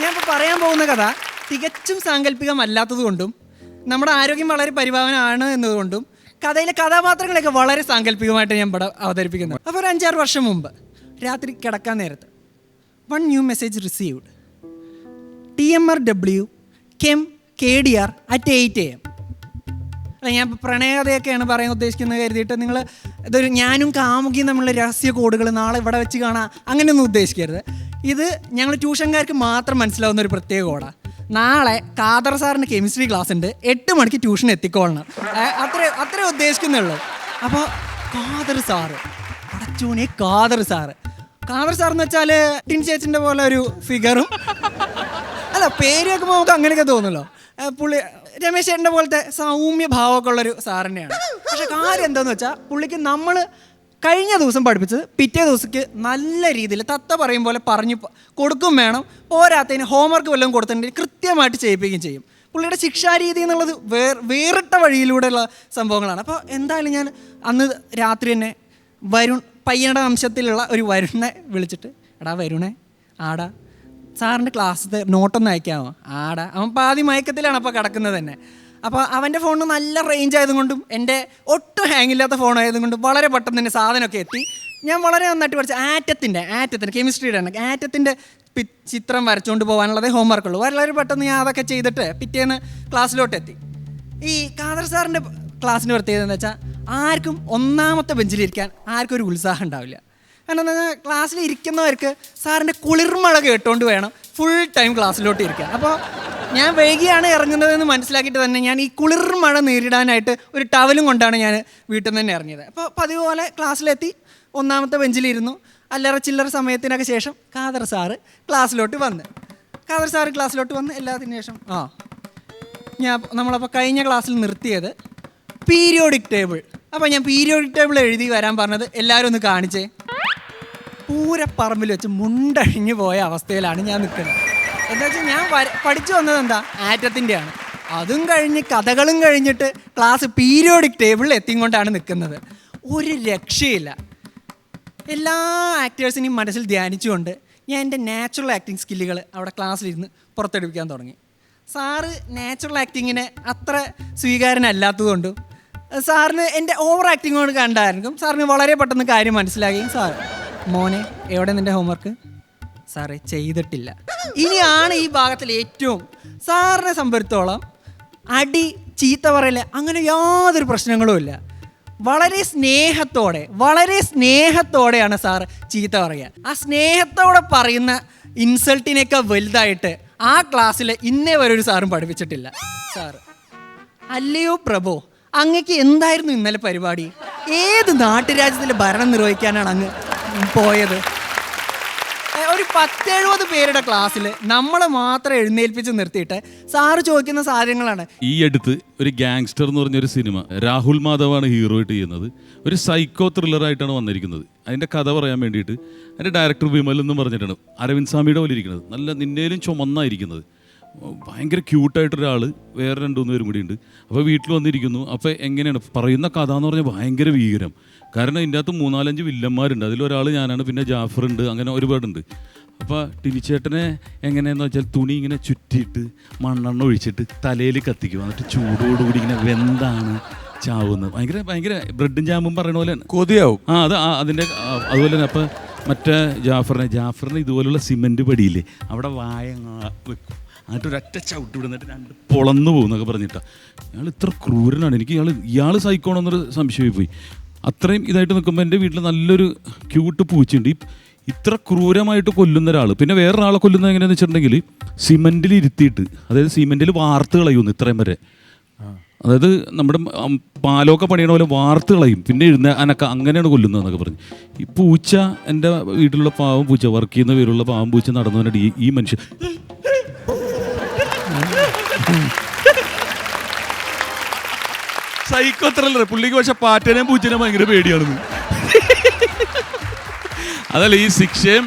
ഞാൻ ഇപ്പോൾ പറയാൻ പോകുന്ന കഥ തികച്ചും സാങ്കല്പികമല്ലാത്തതുകൊണ്ടും നമ്മുടെ ആരോഗ്യം വളരെ പരിഭാവനമാണ് എന്നതുകൊണ്ടും കഥയിലെ കഥാപാത്രങ്ങളൊക്കെ വളരെ സാങ്കല്പികമായിട്ട് ഞാൻ ഇവിടെ അവതരിപ്പിക്കുന്നത് അപ്പോൾ ഒരു അഞ്ചാറ് വർഷം മുമ്പ് രാത്രി കിടക്കാൻ നേരത്ത് one new message received. T M R W come K D R at eight A M. അല്ല ഞാൻ പ്രണയകഥയൊക്കെയാണ് പറയാൻ ഉദ്ദേശിക്കുന്നത് കരുതിയിട്ട് നിങ്ങൾ ഇതൊരു ഞാനും കാമുകിയും തമ്മിലുള്ള രഹസ്യ കോഡുകൾ നാളെ ഇവിടെ വെച്ച് കാണാം. അങ്ങനെയൊന്നും ഉദ്ദേശിക്കരുത്. ഇത് ഞങ്ങൾ ട്യൂഷൻകാർക്ക് മാത്രം മനസ്സിലാവുന്ന ഒരു പ്രത്യേക കോഡാണ് നാളെ കാദർ സാറിന് കെമിസ്ട്രി ക്ലാസ് ഉണ്ട് എട്ട് മണിക്ക് ട്യൂഷൻ എത്തിക്കോളണം. അത്രേ അത്രേ ഉദ്ദേശിക്കുന്നുള്ളൂ. അപ്പോൾ കാദർ സാറ് അടച്ചോനെ കാദർ സാറ്. കാദർ സാർ എന്ന് വെച്ചാൽ ടിൻ ചേച്ചിന്റെ പോലെ ഒരു ഫിഗറും അല്ല പേര് വെക്കുമ്പോൾ നമുക്ക് അങ്ങനെയൊക്കെ തോന്നുമല്ലോ പുള്ളി രമേശ് ചേട്ടന്റെ പോലത്തെ സൗമ്യ ഭാവമൊക്കെ ഉള്ളൊരു സാർ തന്നെയാണ് പക്ഷെ കാര്യം എന്താണെന്ന് വെച്ചാൽ പുള്ളിക്ക് നമ്മൾ കഴിഞ്ഞ ദിവസം പഠിപ്പിച്ചത് പിറ്റേ ദിവസക്ക് നല്ല രീതിയിൽ തത്ത പറയും പോലെ പറഞ്ഞു കൊടുക്കും വേണം. പോരാത്തതിന് ഹോംവർക്ക് വല്ലതും കൊടുത്തിട്ടുണ്ടെങ്കിൽ കൃത്യമായിട്ട് ചെയ്യിപ്പിക്കുകയും ചെയ്യും. പുള്ളിയുടെ ശിക്ഷാരീതി എന്നുള്ളത് വേർ വേറിട്ട വഴിയിലൂടെയുള്ള സംഭവങ്ങളാണ്. അപ്പോൾ എന്തായാലും ഞാൻ അന്ന് രാത്രി തന്നെ വരുൺ പയ്യനുടെ അംശത്തിലുള്ള ഒരു വരുണനെ വിളിച്ചിട്ട് എടാ വരുണേ ആടാ സാറിന്റെ ക്ലാസ്സിൽ നോട്ടൊന്ന് അയക്കാമോ? ആടാ. അവൻ പാതി മയക്കത്തിലാണ് അപ്പോൾ കിടക്കുന്നത് തന്നെ. അപ്പോൾ അവന്റെ ഫോണിന് നല്ല റേഞ്ച് ആയതുകൊണ്ടും എന്റെ ഒട്ടും ഹാങ് ഇല്ലാത്ത ഫോൺ ആയതുകൊണ്ടും വളരെ പെട്ടെന്ന് തന്നെ സാധനമൊക്കെ എത്തി. ഞാൻ വളരെ നന്നായിട്ട് പഠിച്ച ആറ്റത്തിന്റെ ആറ്റത്തിന്റെ കെമിസ്ട്രിയുടെ ആണ് ആറ്റത്തിന്റെ ചിത്രം വരച്ചുകൊണ്ട് പോകാനുള്ളതേ ഹോംവർക്ക് ഉള്ളൂ. വളരെ പെട്ടെന്ന് ഞാൻ അതൊക്കെ ചെയ്തിട്ട് പിറ്റേന്ന് ക്ലാസ്സിലോട്ട് എത്തി. ഈ കാദർ സാറിന്റെ ക്ലാസ്സിന്റെ പ്രത്യേകത എന്താ വെച്ചാൽ ആർക്കും ഒന്നാമത്തെ ബെഞ്ചിലിരിക്കാൻ ആർക്കും ഒരു ഉത്സാഹം ഉണ്ടാവില്ല. കാരണം എന്താ ക്ലാസ്സിൽ ഇരിക്കുന്നവർക്ക് സാറിന്റെ കുളിർമഴ കേട്ടുകൊണ്ട് വേണം ഫുൾ ടൈം ക്ലാസ്സിലോട്ട് ഇരിക്കാൻ. അപ്പോൾ ഞാൻ വൈകിയാണ് ഇറങ്ങുന്നതെന്ന് മനസ്സിലാക്കിയിട്ട് തന്നെ ഞാൻ ഈ കുളിർ മഴ നേരിടാനായിട്ട് ഒരു ടവലും കൊണ്ടാണ് ഞാൻ വീട്ടിൽ നിന്ന് തന്നെ ഇറങ്ങിയത്. അപ്പോൾ പതിവ് പോലെ ക്ലാസ്സിലെത്തി ഒന്നാമത്തെ ബെഞ്ചിലിരുന്നു. അല്ലറ ചില്ലറ സമയത്തിനൊക്കെ ശേഷം കാദർ സാറ് ക്ലാസ്സിലോട്ട് വന്ന്. കാദർ സാറ് ക്ലാസ്സിലോട്ട് വന്ന് എല്ലാത്തിനു ശേഷം ആ ഞാൻ നമ്മളപ്പോൾ കഴിഞ്ഞ ക്ലാസ്സിൽ നിർത്തിയത് പീരിയോഡിക് ടേബിൾ. അപ്പോൾ ഞാൻ പീരിയോഡിക് ടേബിൾ എഴുതി വരാൻ പറഞ്ഞത് എല്ലാവരും ഒന്ന് കാണിച്ചേ. പൂരപ്പറമ്പിൽ വെച്ച് മുണ്ടഴിഞ്ഞു പോയ അവസ്ഥയിലാണ് ഞാൻ നിൽക്കുന്നത്. എന്താ ഞാൻ പഠിച്ചു വന്നത് എന്താ? ആറ്റത്തിന്റെ ആണ് അതും കഴിഞ്ഞ് കഥകളും കഴിഞ്ഞിട്ട് ക്ലാസ് പീരിയോഡിക് ടേബിളിൽ എത്തിക്കൊണ്ടാണ് നിൽക്കുന്നത്. ഒരു രക്ഷയില്ല. എല്ലാ ആക്ടേഴ്സിനെയും മനസ്സിൽ ധ്യാനിച്ചുകൊണ്ട് ഞാൻ എന്റെ നാച്ചുറൽ ആക്ടിങ് സ്കില്ലുകൾ അവിടെ ക്ലാസ്സിലിരുന്ന് പുറത്തെടുപ്പിക്കാൻ തുടങ്ങി. സാറ് നാച്ചുറൽ ആക്ടിങ്ങിന് അത്ര സ്വീകാരനല്ലാത്തതുകൊണ്ടും സാറിന് എന്റെ ഓവർ ആക്ടിങ്ങോട് കണ്ടായിരിക്കും സാറിന് വളരെ പെട്ടെന്ന് കാര്യം മനസ്സിലാകുകയും സാർ മോനെ എവിടെ നിന്റെ ഹോംവർക്ക്? സാറേ ചെയ്തിട്ടില്ല. ഇനിയാണ് ഈ ഭാഗത്തിൽ ഏറ്റവും സാറിനെ സംബന്ധിച്ചോളം അടി ചീത്ത പറയൽ അങ്ങനെ യാതൊരു പ്രശ്നങ്ങളുമില്ല വളരെ സ്നേഹത്തോടെ വളരെ സ്നേഹത്തോടെയാണ് സാർ ചീത്ത പറയുക. ആ സ്നേഹത്തോടെ പറയുന്ന ഇൻസൾട്ടിനേക്കാൾ വലുതായിട്ട് ആ ക്ലാസ്സിൽ ഇന്നേ വരെ ഒരു സാറും പഠിപ്പിച്ചിട്ടില്ല. സാറ് അല്ലയോ പ്രഭോ അങ്ങക്ക് എന്തായിരുന്നു ഇന്നലെ പരിപാടി? ഏത് നാട്ടുരാജ്യത്തിലെ ഭരണം നിർവഹിക്കാനാണ് അങ്ങ് പോയത്? ഒരു പത്തെഴുപത് പേരുടെ ക്ലാസ്സിൽ നമ്മളെ മാത്രം എഴുന്നേൽപ്പിച്ച് നിർത്തിയിട്ട് സാറ് ചോദിക്കുന്ന സാധനങ്ങളാണ്. ഈ അടുത്ത് ഒരു ഗാങ്സ്റ്റർ എന്ന് പറഞ്ഞ ഒരു സിനിമ രാഹുൽ മാധവാണ് ഹീറോ ആയിട്ട് ചെയ്യുന്നത്. ഒരു സൈക്കോ ത്രില്ലറായിട്ടാണ് വന്നിരിക്കുന്നത്. അതിന്റെ കഥ പറയാൻ വേണ്ടിയിട്ട് അതിന്റെ ഡയറക്ടർ വിമൽ എന്ന് പറഞ്ഞിട്ടാണ് അരവിന്ദ് സ്വാമിയുടെ പോലെ ഇരിക്കുന്നത്. നല്ല നിന്നേലും ചുമന്നായിരിക്കുന്നത്. ഭയങ്കര ക്യൂട്ടായിട്ടൊരാൾ വേറെ രണ്ട് മൂന്ന് പേരും കൂടി ഉണ്ട് അപ്പോൾ വീട്ടിൽ വന്നിരിക്കുന്നു. അപ്പോൾ എങ്ങനെയാണ്? പറയുന്ന കഥ എന്ന് പറഞ്ഞാൽ ഭയങ്കര ഭീകരം. കാരണം ഇതിന്റെ അകത്ത് മൂന്നാലഞ്ച് വില്ലന്മാരുണ്ട്. അതിലൊരാൾ ഞാനാണ് പിന്നെ ജാഫർ ഉണ്ട് അങ്ങനെ ഒരുപാടുണ്ട്. അപ്പോൾ ടിനിച്ചേട്ടനെ എങ്ങനെയെന്ന് വെച്ചാൽ തുണി ഇങ്ങനെ ചുറ്റിയിട്ട് മണ്ണെണ്ണ ഒഴിച്ചിട്ട് തലയിൽ കത്തിക്കും. എന്നിട്ട് ചൂടോടുകൂടി ഇങ്ങനെ വെന്താണ് ചാവുന്നത്. ഭയങ്കര ഭയങ്കര ബ്രെഡും ജാമും പറയുന്ന പോലെ കൊതിയാവും. ആ അത് ആ അതിന്റെ അതുപോലെ തന്നെ അപ്പോൾ മറ്റേ ജാഫറിനെ ജാഫറിന് ഇതുപോലുള്ള സിമെന്റ് പടിയില്ലേ അവിടെ വായങ്ങ വെക്കും. എന്നിട്ട് ഒരൊറ്റ ചവിട്ട് വിടുന്നിട്ട് രണ്ട് പൊളന്നു പോകും എന്നൊക്കെ പറഞ്ഞിട്ടാണ് ഇയാൾ ഇത്ര ക്രൂരനാണ്. എനിക്ക് ഇയാൾ ഇയാൾ സഹിക്കണമെന്നൊരു സംശയമായി പോയി. അത്രയും ഇതായിട്ട് നിൽക്കുമ്പോൾ എന്റെ വീട്ടിൽ നല്ലൊരു ക്യൂട്ട് പൂച്ചയുണ്ട്. ഈ ഇത്ര ക്രൂരമായിട്ട് കൊല്ലുന്ന ഒരാൾ പിന്നെ വേറൊരാളെ കൊല്ലുന്നത് എങ്ങനെയാണെന്ന് വെച്ചിട്ടുണ്ടെങ്കിൽ സിമെന്റിൽ ഇരുത്തിയിട്ട് അതായത് സിമെന്റിൽ വാർത്ത് കളയുന്നു ഇത്രയും വരെ. അതായത് നമ്മുടെ പാലൊക്കെ പണിയണ പോലെ വാർത്ത് കളയും. പിന്നെ എഴുന്ന അനക്ക അങ്ങനെയാണ് കൊല്ലുന്നത് എന്നൊക്കെ പറഞ്ഞു. ഈ പൂച്ച എന്റെ വീട്ടിലുള്ള പാവം പൂച്ച വർക്ക് ചെയ്യുന്ന പേരുള്ള പാവം പൂച്ച നടന്നവനായിട്ട് ഈ ഈ മനുഷ്യൻ സൈക്കോ ത്രില്ലർ പുള്ളിക്ക് പക്ഷെ പാറ്റനെയും പൂച്ചനെയും ഭയങ്കര പേടിയാണെന്ന്. അതല്ല ഈ ശിക്ഷയും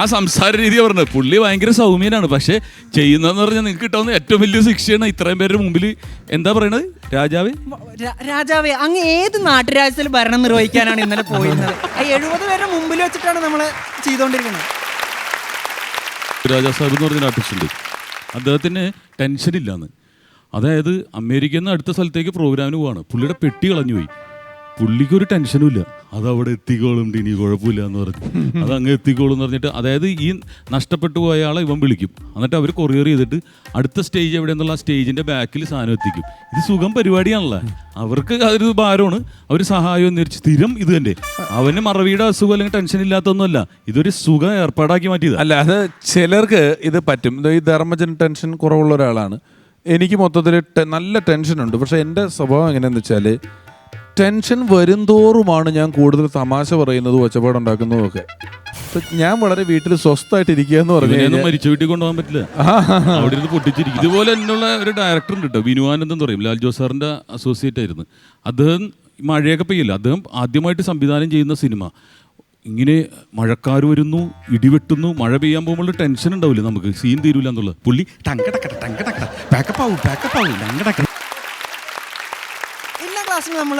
ആ സംസാര രീതി പറഞ്ഞത് പുള്ളി ഭയങ്കര സൗമ്യനാണ്. പക്ഷെ ചെയ്യുന്നതെന്ന് പറഞ്ഞാൽ നിങ്ങൾക്ക് കിട്ടാവുന്ന ഏറ്റവും വലിയ ശിക്ഷയാണ് ഇത്രയും പേരുടെ മുമ്പിൽ എന്താ പറയണത്? രാജാവേ? രാജാവ് അങ്ങ് ഏത് നാട്ടുരാജ്യത്തിൽ ഭരണം നിർവഹിക്കാനാണ് ഇന്നലെ പോയിരുന്നത്? എഴുപത് പേരുടെ മുമ്പിൽ വെച്ചിട്ടാണ് നമ്മൾ ചെയ്തുകൊണ്ടിരിക്കുന്നത് രാജാ സാഹിബ് എന്ന് പറഞ്ഞ ആർട്ടിസ്റ്റ് ഉണ്ട്. അദ്ദേഹത്തിന് ടെൻഷൻ ഇല്ലാന്ന്. അതായത് അമേരിക്കയിൽ നിന്ന് അടുത്ത സ്ഥലത്തേക്ക് പ്രോഗ്രാമിന് പോവാണ്. പുള്ളിയുടെ പെട്ടി കളഞ്ഞു പോയി പുള്ളിക്ക് ഒരു ടെൻഷനും ഇല്ല. അത് അവിടെ എത്തിക്കോളും ഇനി കുഴപ്പമില്ല എന്ന് പറഞ്ഞു. അത് അങ്ങ് എത്തിക്കോളും എന്ന് പറഞ്ഞിട്ട് അതായത് ഈ നഷ്ടപ്പെട്ടു പോയ ആളെ ഇവൻ വിളിക്കും. എന്നിട്ട് അവർ കൊറിയർ ചെയ്തിട്ട് അടുത്ത സ്റ്റേജ് എവിടെയെന്നുള്ള ആ സ്റ്റേജിന്റെ ബാക്കിൽ സാധനം എത്തിക്കും. ഇത് സുഖം പരിപാടിയാണല്ലോ. അവർക്ക് അതൊരു ഭാരമാണ്. അവർ സഹായം എന്ന് സ്ഥിരം ഇത് തന്നെ. അവന് മറവിയുടെ അസുഖം അല്ലെങ്കിൽ ടെൻഷൻ ഇല്ലാത്തൊന്നുമല്ല. ഇതൊരു സുഖം ഏർപ്പാടാക്കി മാറ്റിയത്. അല്ല അത് ചിലർക്ക് ഇത് പറ്റും. ഇത് ഈ ധർമ്മജൻ ടെൻഷൻ കുറവുള്ള ഒരാളാണ്. എനിക്ക് മൊത്തത്തിൽ നല്ല ടെൻഷനുണ്ട് പക്ഷെ എന്റെ സ്വഭാവം എങ്ങനെയാന്ന് വെച്ചാൽ ടെൻഷൻ വരുംതോറുമാണ് ഞാൻ കൂടുതൽ തമാശ പറയുന്നത് ഒച്ചപ്പാടുണ്ടാക്കുന്നതും ഒക്കെ ഞാൻ വളരെ വീട്ടിൽ സ്വസ്ഥമായിട്ട് ഇരിക്കുക എന്ന് പറഞ്ഞു മരിച്ചു വീട്ടിൽ കൊണ്ടുപോകാൻ പറ്റില്ല. അവിടെ ഇരുന്ന് പൊട്ടിച്ചിരിക്കും. ഇതുപോലെ തന്നെയുള്ള ഒരു ഡയറക്ടർ ഉണ്ട് കേട്ടോ വിനുവാനന്ദം എന്ന് പറയും. ലാൽ ജോസ് അസോസിയേറ്റ് ആയിരുന്നു. അദ്ദേഹം മഴയൊക്കെ പെയ്യില്ല? അദ്ദേഹം ആദ്യമായിട്ട് സംവിധാനം ചെയ്യുന്ന സിനിമ. ഇങ്ങനെ മഴക്കാർ വരുന്നു ഇടിവെട്ടുന്നു മഴ പെയ്യാൻ പോകുമ്പോൾ ടെൻഷൻ ഉണ്ടാവില്ല നമുക്ക്? സീൻ തീരൂല എന്നുള്ളത്. പുള്ളി ടങ്കടക്കട ടങ്കടക്കട. പാക്കപ്പാവും പാക്കപ്പാവും ടങ്കടക്കട. എല്ലാ ക്ലാസ്സിലും നമ്മൾ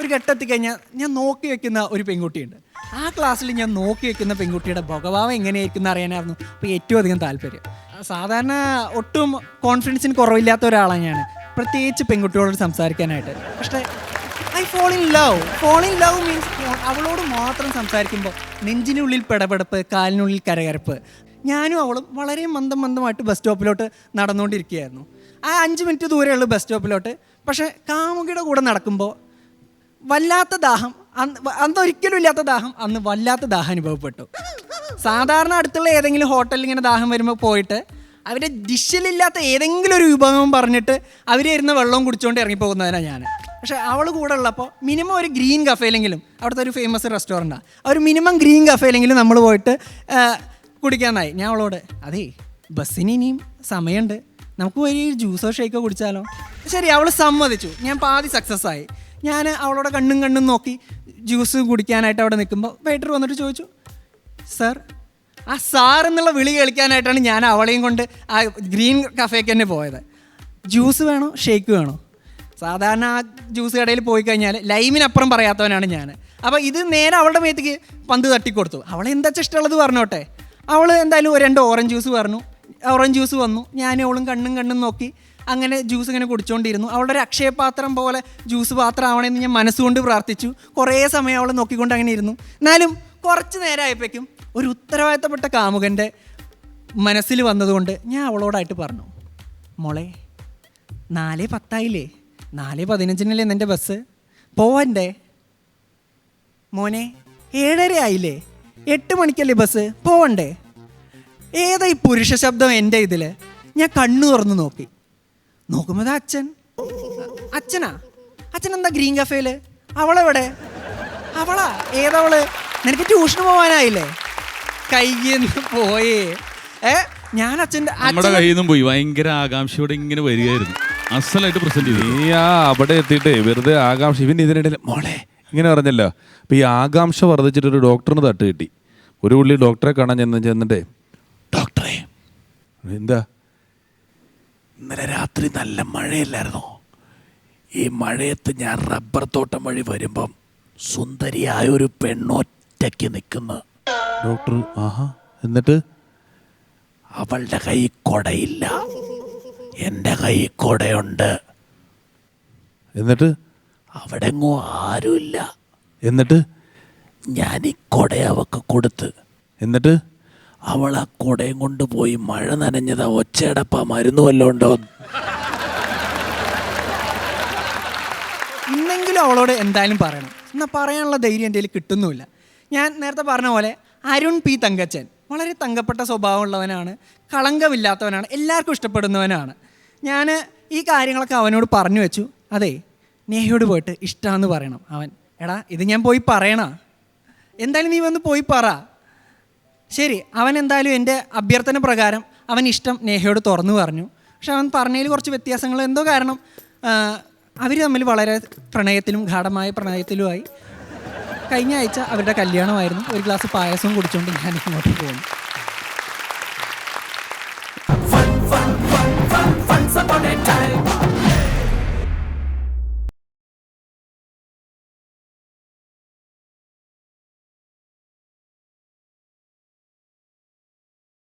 ഒരു ഘട്ടത്തിൽ കഴിഞ്ഞാൽ ഞാൻ നോക്കി വെക്കുന്ന ഒരു പെൺകുട്ടിയുണ്ട്. ആ ക്ലാസ്സിൽ ഞാൻ നോക്കി വെക്കുന്ന പെൺകുട്ടിയുടെ ഭഗവാവ് എങ്ങനെയായിരിക്കും എന്ന് അറിയാനായിരുന്നു അപ്പോൾ ഏറ്റവും അധികം താല്പര്യം. സാധാരണ ഒട്ടും കോൺഫിഡൻസിന് കുറവില്ലാത്ത ഒരാളാണ് ഞാൻ. പ്രത്യേകിച്ച് പെൺകുട്ടികളോട് സംസാരിക്കാനായിട്ട്. പക്ഷേ I fall in love fall in love means അവളോട് മാത്രം സംസാരിക്കുമ്പോൾ നെഞ്ചിനുള്ളിൽ പിടപെടപ്പ് കാലിനുള്ളിൽ കരകരപ്പ്. ഞാനും അവളും വളരെ മന്ദം മന്ദമായിട്ട് ബസ് സ്റ്റോപ്പിലോട്ട് നടന്നുകൊണ്ടിരിക്കുകയായിരുന്നു. ആ അഞ്ച് മിനിറ്റ് ദൂരെയുള്ള ബസ് സ്റ്റോപ്പിലോട്ട് പക്ഷേ കാമുകിയുടെ കൂടെ നടക്കുമ്പോൾ വല്ലാത്ത ദാഹം അന്ന് ഒരിക്കലും ഇല്ലാത്ത ദാഹം അന്ന് വല്ലാത്ത ദാഹം അനുഭവപ്പെട്ടു. സാധാരണ അടുത്തുള്ള ഏതെങ്കിലും ഹോട്ടലിൽ ഇങ്ങനെ ദാഹം വരുമ്പോൾ പോയിട്ട് അവരുടെ ഡിഷിലില്ലാത്ത ഏതെങ്കിലും ഒരു വിഭവം പറഞ്ഞിട്ട് അവർ ഇരുന്ന് വെള്ളവും കുടിച്ചുകൊണ്ട് ഇറങ്ങിപ്പോകുന്നതിനാണ് ഞാൻ പക്ഷേ അവൾ കൂടെ ഉള്ളപ്പോൾ മിനിമം ഒരു ഗ്രീൻ കഫേയിലെങ്കിലും അവിടുത്തെ ഒരു ഫേമസ് റെസ്റ്റോറന്റാണ് ഒരു മിനിമം ഗ്രീൻ കഫേയിലെങ്കിലും നമ്മൾ പോയിട്ട് കുടിക്കാനായി. ഞാൻ അവളോട് അതേ ബസ്സിന് ഇനിയും സമയമുണ്ട് നമുക്ക് ഒരു ജ്യൂസോ ഷേക്കോ കുടിച്ചാലോ? ശരി അവൾ സമ്മതിച്ചു. ഞാൻ പാതി സക്സസ് ആയി. ഞാൻ അവളോട് കണ്ണും കണ്ണും നോക്കി ജ്യൂസ് കുടിക്കാനായിട്ട് അവിടെ നിൽക്കുമ്പോൾ വെയിറ്റർ വന്നിട്ട് ചോദിച്ചു സർ ആ സാർ എന്നുള്ള വിളി കേൾക്കാനായിട്ടാണ് ഞാൻ അവളെയും കൊണ്ട് ആ ഗ്രീൻ കഫേക്ക് തന്നെ പോയത്. ജ്യൂസ് വേണോ ഷേക്ക് വേണോ? സാധാരണ ആ ജ്യൂസ് കടയിൽ പോയി കഴിഞ്ഞാൽ ലൈമിനപ്പുറം പറയാത്തവനാണ് ഞാൻ അപ്പോൾ ഇത് നേരെ അവളുടെ മേത്തേക്ക് പന്ത് തട്ടിക്കൊടുത്തു. അവളെ എന്താ ഇഷ്ടമുള്ളത് പറഞ്ഞോട്ടെ? അവൾ എന്തായാലും രണ്ട് ഓറഞ്ച് ജ്യൂസ് പറഞ്ഞു. ഓറഞ്ച് ജ്യൂസ് വന്നു. ഞാൻ അവളും കണ്ണും കണ്ണും നോക്കി അങ്ങനെ ജ്യൂസ് ഇങ്ങനെ കുടിച്ചുകൊണ്ടിരുന്നു അവളുടെ ഒരു അക്ഷയപാത്രം പോലെ ജ്യൂസ് പാത്രം ആവണമെന്ന് ഞാൻ മനസ്സുകൊണ്ട് പ്രാർത്ഥിച്ചു. കുറേ സമയം അവളെ നോക്കിക്കൊണ്ട് അങ്ങനെ ഇരുന്നു. എന്നാലും കുറച്ച് നേരമായപ്പോഴേക്കും ഒരു ഉത്തരവാദിത്തപ്പെട്ട കാമുകന്റെ മനസ്സിൽ വന്നതുകൊണ്ട് ഞാൻ അവളോടായിട്ട് പറഞ്ഞു മോളെ നാല് പത്തായില്ലേ? നാല് പതിനഞ്ചിനല്ലേ നിന്റെ ബസ്? പോവണ്ടേ? മോനെ ഏഴര ആയില്ലേ എട്ട് മണിക്കല്ലേ ബസ്? പോവണ്ടേ? ഏതാ ഈ പുരുഷ ശബ്ദം എന്റെ ഇതിൽ ഞാൻ കണ്ണു തുറന്ന് നോക്കി. നോക്കുമ്പോൾ അച്ഛൻ. അച്ഛനാ? അച്ഛൻ എന്താ ഗ്രീൻ കഫേൽ? അവളെവിടെ? അവളാ? ഏതവൾ നിനക്ക് ട്യൂഷന് പോവാനായില്ലേ? കയ്യിൽ പോയേ. ഏ ഞാൻ അച്ഛന്റെ നമ്മുടെ കയ്യിൽ നിന്നും പോയി. ഭയങ്കര ആകാംക്ഷയോടെ ഇങ്ങനെ വരികയായിരുന്നു. അസലായിട്ട് പ്രസന്റ് ചെയ്തു. നീ ആ അവിടെ എത്തിയിട്ടേ വെറുതെ ആകാംക്ഷ ഇവൻ ഇതിനിടയിൽ മോളെ ഇങ്ങനെ പറഞ്ഞല്ലോ. അപ്പൊ ഈ ആകാംക്ഷ വർദ്ധിച്ചിട്ട് ഒരു ഡോക്ടറിന് തട്ട് കിട്ടി. ഒരു പുള്ളി ഡോക്ടറെ കാണാൻ ചെന്ന് ചെന്നിട്ടേ എന്താ? ഇന്നലെ രാത്രി നല്ല മഴയില്ലായിരുന്നോ? ഈ മഴയത്ത് ഞാൻ റബ്ബർ തോട്ടം വഴി വരുമ്പം സുന്ദരിയായ ഒരു പെണ്ണൊറ്റയ്ക്ക് നിൽക്കുന്നു. ഡോക്ടർ ആഹാ എന്നിട്ട്? അവളുടെ കൈ കൊടയില്ല. എന്റെ കൈ കൊടയുണ്ട്. എന്നിട്ട്? അവിടെ എങ്ങോ ആരുമില്ല. എന്നിട്ട്? ഞാൻ ഈ കൊട അവക്ക് കൊടുത്ത്. എന്നിട്ട്? അവൾ ആ കൊടയും കൊണ്ട് പോയി മഴ നനഞ്ഞതാ. ഒച്ചയടപ്പ മരുന്ന് വല്ലോണ്ടോ ഇന്നെങ്കിലും അവളോട് എന്തായാലും പറയണം. എന്നാൽ പറയാനുള്ള ധൈര്യം എന്റെ കിട്ടുന്നുമില്ല. ഞാൻ നേരത്തെ പറഞ്ഞ പോലെ അരുൺ പി തങ്കച്ചൻ വളരെ തങ്കപ്പെട്ട സ്വഭാവമുള്ളവനാണ് കളങ്കമില്ലാത്തവനാണ് എല്ലാവർക്കും ഇഷ്ടപ്പെടുന്നവനാണ്. ഞാൻ ഈ കാര്യങ്ങളൊക്കെ അവനോട് പറഞ്ഞു വെച്ചു. അതെ നേഹയോട് പോയിട്ട് ഇഷ്ടമാണെന്ന് പറയണം അവൻ. എടാ ഇത് ഞാൻ പോയി പറയണ. എന്തായാലും നീ വന്ന് പോയി പറ. ശരി അവൻ എന്തായാലും എന്റെ അഭ്യർത്ഥന പ്രകാരം അവൻ ഇഷ്ടം നേഹയോട് തുറന്നു പറഞ്ഞു പക്ഷെ അവൻ പറഞ്ഞതിൽ കുറച്ച് വ്യത്യാസങ്ങൾ എന്തോ കാരണം അവർ തമ്മിൽ വളരെ പ്രണയത്തിലും ഗാഠമായ പ്രണയത്തിലുമായി കഴിഞ്ഞ ആഴ്ച അവരുടെ കല്യാണമായിരുന്നു ഒരു ഗ്ലാസ് പായസവും കുടിച്ചുകൊണ്ട് ഞാൻ ഇങ്ങോട്ട് പോകുന്നു Once upon a time